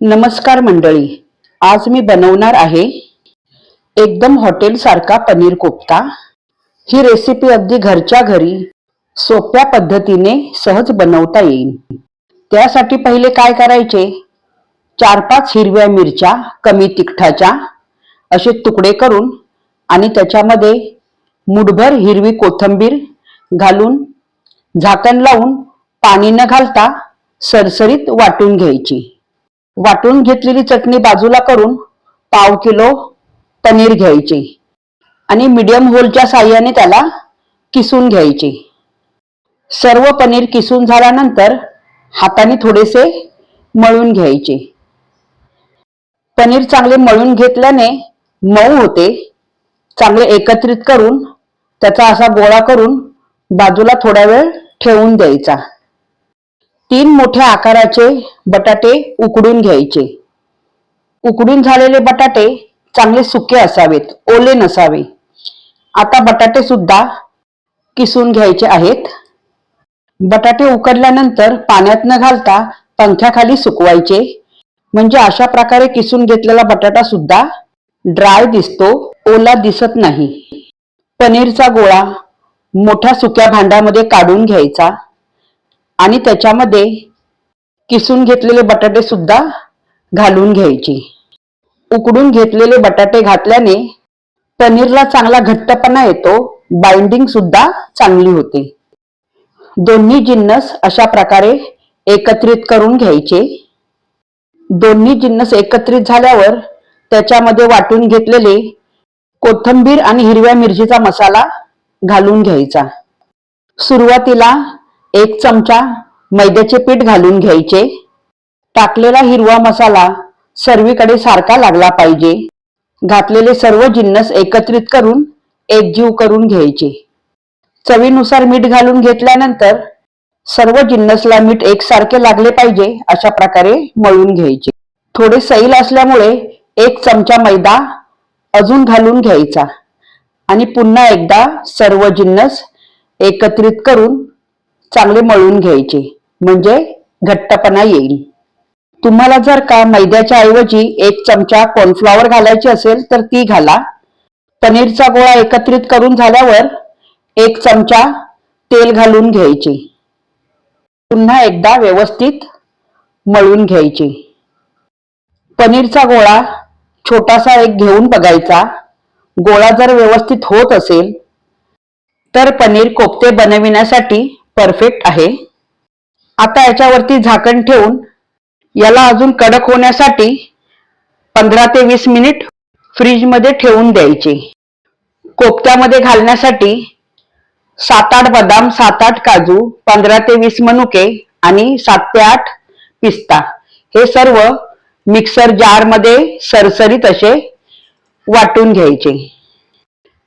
नमस्कार मंडळी. आज मी बनवणार आहे एकदम हॉटेल सारखा पनीर कोफ्ता. ही रेसिपी अगदी घरच्या घरी सोप्या पद्धतीने सहज बनवता येईल. त्यासाठी पहिले काय करायचे? चार पाच हिरव्या मिरच्या कमी तिखटाच्या असे तुकडे करून आणि त्याच्यामध्ये मुठभर हिरवी कोथंबीर घालून झाकण लावून पाणी न घालता सरसरीत वाटून घ्यायची. वाटून घेतलेली चटणी बाजूला करून पाव किलो पनीर घ्यायचे आणि मीडियम होलच्या साह्याने त्याला किसून घ्यायचे. सर्व पनीर किसून झाल्यानंतर हाताने थोडेसे मळून घ्यायचे. पनीर चांगले मळून घेतल्याने मऊ होते. चांगले एकत्रित करून त्याचा असा गोळा करून बाजूला थोडा वेळ ठेवून द्यायचा. तीन मोठ्या आकाराचे बटाटे उकडून घ्यायचे. उकडून झालेले बटाटे चांगले सुके असावेत ओले नसावे. आता बटाटे सुद्धा किसून घ्यायचे आहेत. बटाटे उकडल्यानंतर पाण्यात न घालता पंख्याखाली सुकवायचे. म्हणजे अशा प्रकारे किसून घेतलेला बटाटा सुद्धा ड्राय दिसतो ओला दिसत नाही. पनीरचा गोळा मोठ्या सुक्या भांड्यामध्ये काढून घ्यायचा. आणि त्याच्यामध्ये किसून घेतलेले बटाटे सुद्धा घालून घ्यायचे. उकडून घेतलेले बटाटे घातल्याने पनीरला चांगला घट्टपणा येतो बाइंडिंग सुद्धा चांगली होते. दोन्ही जिन्नस अशा प्रकारे एकत्रित करून घ्यायचे. दोन्ही जिन्नस एकत्रित झाल्यावर त्याच्यामध्ये वाटून घेतलेले कोथंबीर आणि हिरव्या मिरचीचा मसाला घालून घ्यायचा. सुरुवातीला एक चमचा मैद्याचे पीठ घालून घ्यायचे. टाकलेला हिरवा मसाला सर्वीकडे सारखा लागला पाहिजे. घातलेले सर्व जिन्नस एकत्रित करून एकजीव करून घ्यायचे. चवीनुसार मीठ घालून घेतल्यानंतर सर्व जिन्नसला मीठ एकसारखे लागले पाहिजे अशा प्रकारे मळून घ्यायचे. थोडे सैल असल्यामुळे एक चमचा मैदा अजून घालून घ्यायचा. आणि पुन्हा एकदा सर्व जिन्नस एकत्रित करून चांगले मळून घ्यायचे. म्हणजे घट्टपणा येईल. तुम्हाला जर का मैद्याच्या ऐवजी एक चमचा कॉर्नफ्लॉवर घालायची असेल तर ती घाला. पनीरचा गोळा एकत्रित करून झाल्यावर एक चमचा तेल घालून घ्यायचे. पुन्हा एकदा व्यवस्थित मळून घ्यायचे. पनीरचा गोळा छोटासा एक घेऊन बघायचा. गोळा जर व्यवस्थित होत असेल तर पनीर कोफ्ते बनविण्यासाठी परफेक्ट आहे. आता याच्यावरती झाकण ठेवून याला अजून कडक होण्यासाठी पंधरा ते वीस मिनिट फ्रीजमध्ये ठेवून द्यायचे. कोफ्त्यामध्ये घालण्यासाठी सात आठ बदाम सात आठ काजू पंधरा ते वीस मनुके आणि सात ते आठ पिस्ता. हे सर्व मिक्सर जारमध्ये सरसरीत असे वाटून घ्यायचे.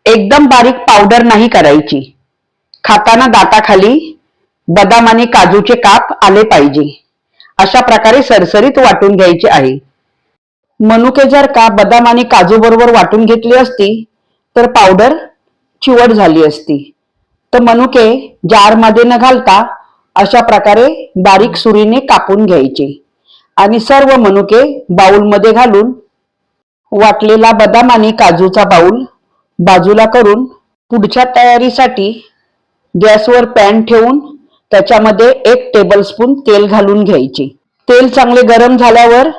एकदम बारीक पावडर नाही करायची. खाताना दाताखाली बदाम आणि काजूचे काप आले पाहिजे. अशा प्रकारे सरसरीत वाटून घ्यायचे आहे. मनुके जर का बदाम आणि काजू बरोबर वाटून घेतली असती तर पावडर चिवट झाली असती. तर मनुके जारमध्ये न घालता अशा प्रकारे बारीक सुरीने कापून घ्यायचे. आणि सर्व मनुके बाऊलमध्ये घालून वाटलेला बदाम आणि काजूचा बाउल बाजूला करून पुढच्या तयारीसाठी गॅसवर पॅन ठेवून त्याच्यामध्ये एक टेबलस्पून तेल घालून घ्यायचे. तेल चांगले गरम झाल्यावर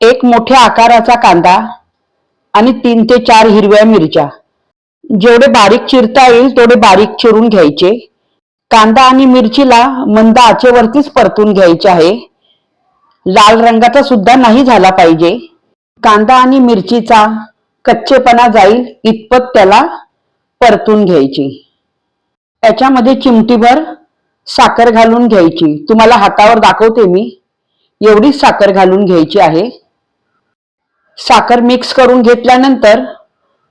एक मोठ्या आकाराचा कांदा आणि तीन ते चार हिरव्या मिरच्या. जेवढे बारीक चिरता येईल तेवढे बारीक चिरून घ्यायचे. कांदा आणि मिरचीला मंद आचेवरतीच परतून घ्यायचे आहे. लाल रंगाचा सुद्धा नाही झाला पाहिजे. कांदा आणि मिरचीचा कच्चेपणा जाईल इतपत त्याला परतून घ्यायची. त्याच्यामध्ये चिमटीभर साखर घालून घ्यायची. तुम्हाला हातावर दाखवते मी. एवढीच साखर घालून घ्यायची आहे. साखर मिक्स करून घेतल्यानंतर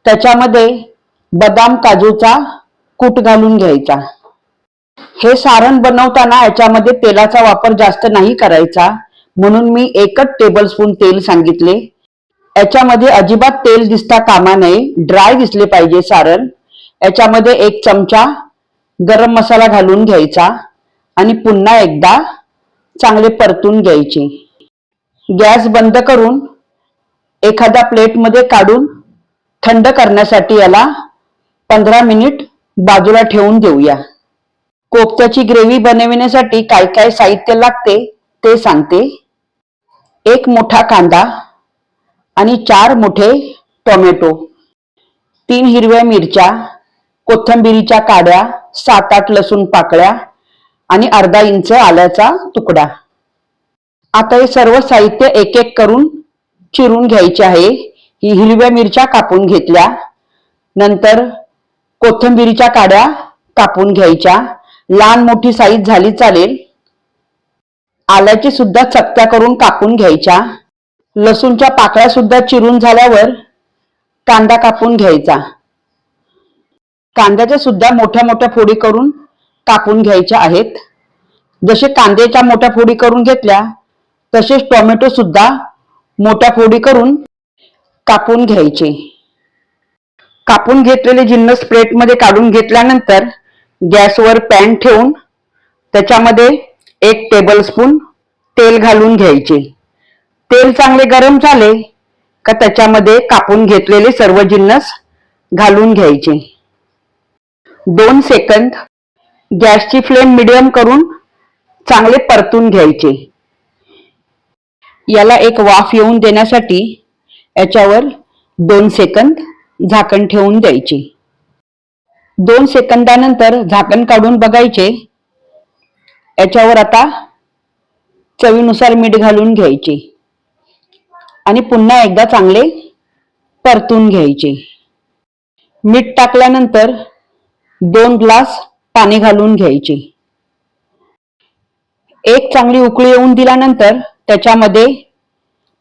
त्याच्यामध्ये बदाम काजूचा कूट घालून घ्यायचा. हे सारण बनवताना याच्यामध्ये तेलाचा वापर जास्त नाही करायचा. म्हणून मी एकच टेबलस्पून तेल सांगितले. याच्यामध्ये अजिबात तेल दिसता कामा नये. ड्राय दिसले पाहिजे सारण. याच्यामध्ये एक चमचा गरम मसाला घालून घ्यायचा आणि पुन्हा एकदा चांगले परतून घ्यायचे. गॅस बंद करून एखाद्या प्लेटमध्ये काढून थंड करण्यासाठी याला पंधरा मिनिट बाजूला ठेवून देऊया. कोफ्त्याची ग्रेव्ही बनविण्यासाठी काय काय साहित्य लागते ते सांगते. एक मोठा कांदा आणि चार मोठे टोमॅटो तीन हिरव्या मिरच्या कोथिंबिरीच्या काड्या सात आठ लसूण पाकळ्या आणि अर्धा इंच आल्याचा तुकडा. आता हे सर्व साहित्य एक एक करून चिरून घ्यायचे आहे. ही हिरव्या मिरच्या कापून घेतल्या. नंतर कोथिंबिरीच्या काड्या कापून घ्यायच्या. लहान मोठी साईज झाली चालेल. आल्याची सुद्धा चकत्या करून कापून घ्यायच्या. लसूणच्या पाकळ्या सुद्धा चिरून झाल्यावर कांदा कापून घ्यायचा. कांद्याच्या सुद्धा मोठ्या मोठ्या फोडी करून कापून घ्यायच्या आहेत. जसे कांद्याच्या मोठ्या फोडी करून घेतल्या तसेच टोमॅटो सुद्धा मोठ्या फोडी करून कापून घ्यायचे. कापून घेतलेले जिन्नस प्लेटमध्ये काढून घेतल्यानंतर गॅसवर पॅन ठेवून त्याच्यामध्ये एक टेबलस्पून तेल घालून घ्यायचे. तेल चांगले गरम झाले का त्याच्यामध्ये कापून घेतलेले सर्व जिन्नस घालून घ्यायचे. दोन सेकंद गॅसची फ्लेम मिडियम करून चांगले परतून घ्यायचे. याला एक वाफ येऊन देण्यासाठी याच्यावर दोन सेकंद झाकण ठेवून द्यायचे. दोन सेकंदानंतर झाकण काढून बघायचे. याच्यावर आता चवीनुसार मीठ घालून घ्यायचे. आणि पुन्हा एकदा चांगले परतून घ्यायचे. मीठ टाकल्यानंतर दोन ग्लास पाणी घालून घ्यायचे. एक चांगली उकळी येऊन दिल्यानंतर त्याच्यामध्ये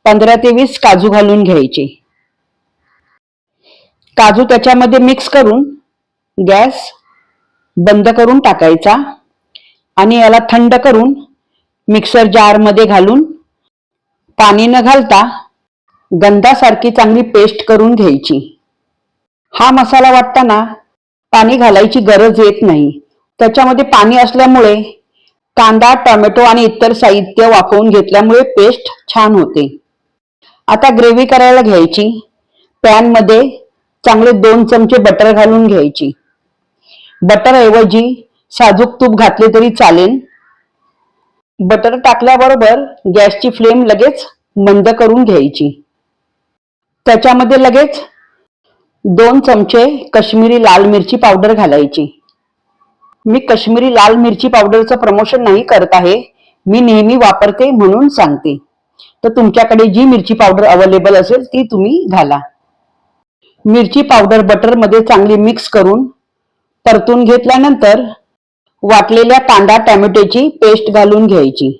पंधरा ते वीस काजू घालून घ्यायचे. काजू त्याच्यामध्ये मिक्स करून गॅस बंद करून टाकायचा आणि याला थंड करून मिक्सर जारमध्ये घालून पाणी न घालता गंधासारखी चांगली पेस्ट करून घ्यायची. हा मसाला वाटताना पाणी घालायची गरज येत नाही. त्याच्यामध्ये पाणी असल्यामुळे कांदा टोमॅटो आणि इतर साहित्य वाफवून घेतल्यामुळे पेस्ट छान होते. आता ग्रेव्ही करायला घ्यायची. पॅनमध्ये चांगले दोन चमचे बटर घालून घ्यायची. बटर ऐवजी साजूक तूप घातले तरी चालेल. बटर टाकल्याबरोबर गॅसची फ्लेम लगेच मंद करून घ्यायची. त्याच्यामध्ये लगेच दोन चमचे कश्मीरी लाल मिरची पावडर घालायची. मी कश्मीरी लाल मिरची पावडरचं प्रमोशन नाही करत आहे. मी नेहमी वापरते म्हणून सांगते. तर तुमच्याकडे जी मिरची पावडर अवेलेबल असेल ती तुम्ही घाला. मिरची पावडर बटरमध्ये चांगली मिक्स करून परतून घेतल्यानंतर वाटलेल्या कांदा टॅमॅटोची पेस्ट घालून घ्यायची.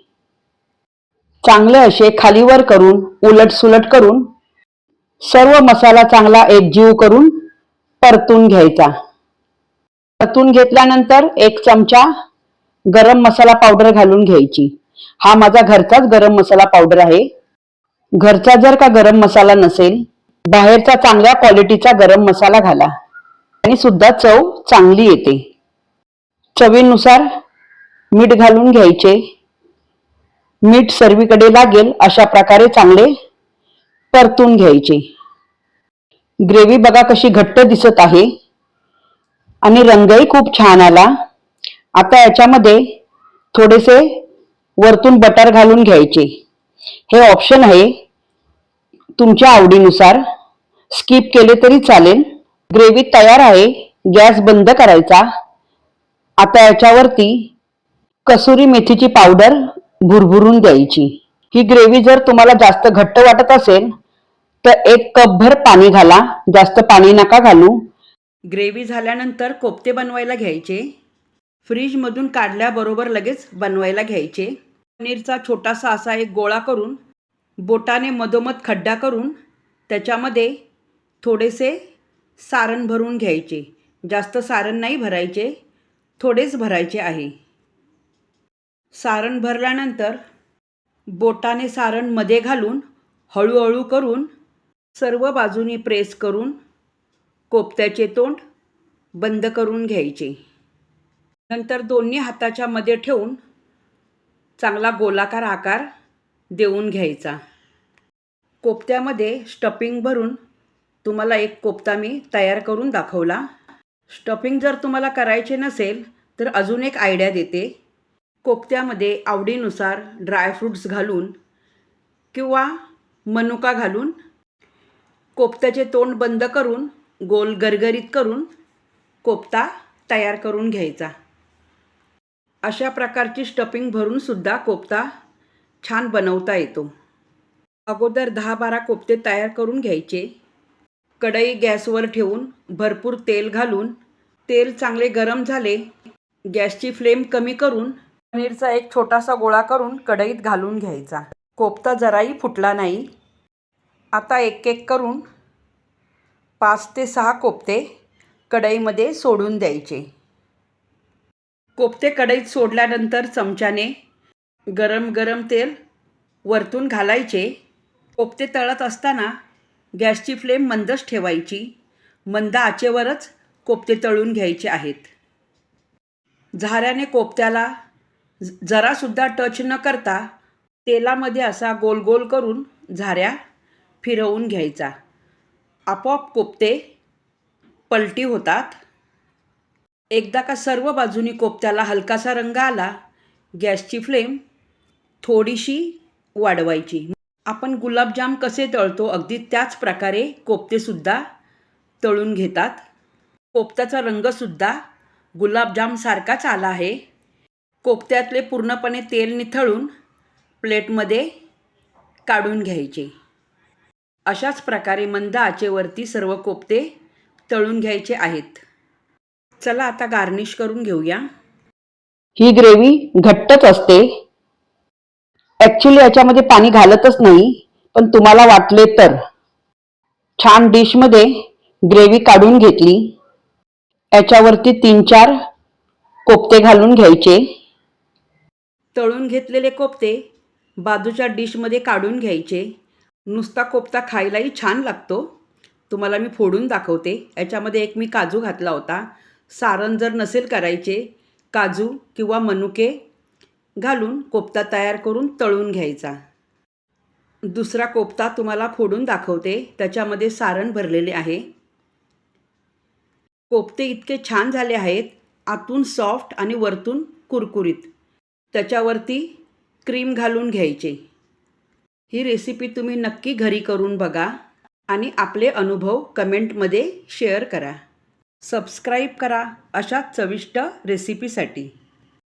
चांगले असे खालीवर करून उलट सुलट करून सर्व मसाला चांगला एकजीव करून परतून घ्यायचा. परतून घेतल्यानंतर एक चमचा गरम मसाला पावडर घालून घ्यायची. हा माझा घरचाच गरम मसाला पावडर आहे. घरचा जर का गरम मसाला नसेल बाहेरचा चांगल्या क्वालिटीचा गरम मसाला घाला. आणि सुद्धा चव चांगली येते. चवीनुसार मीठ घालून घ्यायचे. मीठ सर्वीकडे लागेल अशा प्रकारे चांगले परतून घ्यायचे. ग्रेव्ही बघा कशी घट्ट दिसत आहे. आणि रंगही खूप छान आला. आता याच्यामध्ये थोडेसे वरतून बटर घालून घ्यायचे. हे ऑप्शन आहे. तुमच्या आवडीनुसार स्किप केले तरी चालेल. ग्रेव्ही तयार आहे. गॅस बंद करायचा. आता याच्यावरती कसुरी मेथीची पावडर भुरभुरून द्यायची. ही ग्रेव्ही जर तुम्हाला जास्त घट्ट वाटत असेल तर एक कपभर पाणी घाला. जास्त पाणी नका घालू. ग्रेव्ही झाल्यानंतर कोफ्ते बनवायला घ्यायचे. फ्रीजमधून काढल्याबरोबर लगेच बनवायला घ्यायचे. पनीरचा छोटासा असा एक गोळा करून बोटाने मधोमध खड्डा करून त्याच्यामध्ये थोडेसे सारण भरून घ्यायचे. जास्त सारण नाही भरायचे थोडेच भरायचे आहे. सारण भरल्यानंतर बोटाने सारणमध्ये घालून हळूहळू करून सर्व बाजूनी प्रेस करून कोपत्याचे तोंड बंद करून घ्यायचे. नंतर दोन्ही हाताच्या मध्ये ठेवून चांगला गोलाकार आकार देऊन घ्यायचा. कोपत्यामध्ये स्टफिंग भरून तुम्हाला एक कोफ्ता मी तयार करून दाखवला. स्टफिंग जर तुम्हाला करायचे नसेल तर अजून एक आयडिया देते. कोपत्यामध्ये आवडीनुसार ड्रायफ्रूट्स घालून किंवा मनुका घालून कोफ्त्याचे तोंड बंद करून गोल गरगरीत करून कोफ्ता तयार करून घ्यायचा. अशा प्रकारची स्टफिंग भरूनसुद्धा कोफ्ता छान बनवता येतो. अगोदर दहा बारा कोफ्ते तयार करून घ्यायचे. कढई गॅसवर ठेवून भरपूर तेल घालून तेल चांगले गरम झाले गॅसची फ्लेम कमी करून पनीरचा एक छोटासा गोळा करून कढईत घालून घ्यायचा. कोफ्ता जराही फुटला नाही. आता एक एक करून पाच ते सहा कोपते कढईमध्ये सोडून द्यायचे. कोपते कढईत सोडल्यानंतर चमच्याने गरम गरम तेल वरतून घालायचे. कोपते तळत असताना गॅसची फ्लेम मंदच ठेवायची. मंद आचेवरच कोपते तळून घ्यायचे आहेत. झाऱ्याने कोपत्याला जरासुद्धा टच न करता तेलामध्ये असा गोल गोल करून झाऱ्या फिरवून घ्यायचा. आपोआप कोफ्ते पलटी होतात. एकदा का सर्व बाजूनी कोप्त्याला हलकासा रंग आला गॅसची फ्लेम थोडीशी वाढवायची. आपण गुलाबजाम कसे तळतो अगदी त्याच प्रकारे कोफ्तेसुद्धा तळून घेतात. कोफ्त्याचा रंगसुद्धा गुलाबजामसारखाच आला आहे. कोप्त्यातले पूर्णपणे तेल निथळून प्लेटमध्ये काढून घ्यायचे. अशाच प्रकारे मंद आचेवरती सर्व कोफ्ते तळून घ्यायचे आहेत. चला आता गार्निश करून घेऊया. ही ग्रेव्ही घट्टच असते. ऍक्च्युली याच्यामध्ये पाणी घालतच नाही पण तुम्हाला वाटले तर. छान डिशमध्ये ग्रेव्ही काढून घेतली. याच्यावरती तीन चार कोफ्ते घालून घ्यायचे. तळून घेतलेले कोफ्ते बाजूच्या डिशमध्ये काढून घ्यायचे. नुसता कोफ्ता खायलाही छान लागतो. तुम्हाला मी फोडून दाखवते. याच्यामध्ये एक मी काजू घातला होता. सारण जर नसेल करायचे काजू किंवा मनुके घालून कोफ्ता तयार करून तळून घ्यायचा. दुसरा कोफ्ता तुम्हाला फोडून दाखवते. त्याच्यामध्ये सारण भरलेले आहे. कोफ्ते इतके छान झाले आहेत आतून सॉफ्ट आणि वरतून कुरकुरीत. त्याच्यावरती क्रीम घालून घ्यायचे. ही रेसिपी तुम्ही नक्की घरी करून बघा आणि आपले अनुभव कमेंटमध्ये शेअर करा. सबस्क्राईब करा अशा चविष्ट रेसिपीसाठी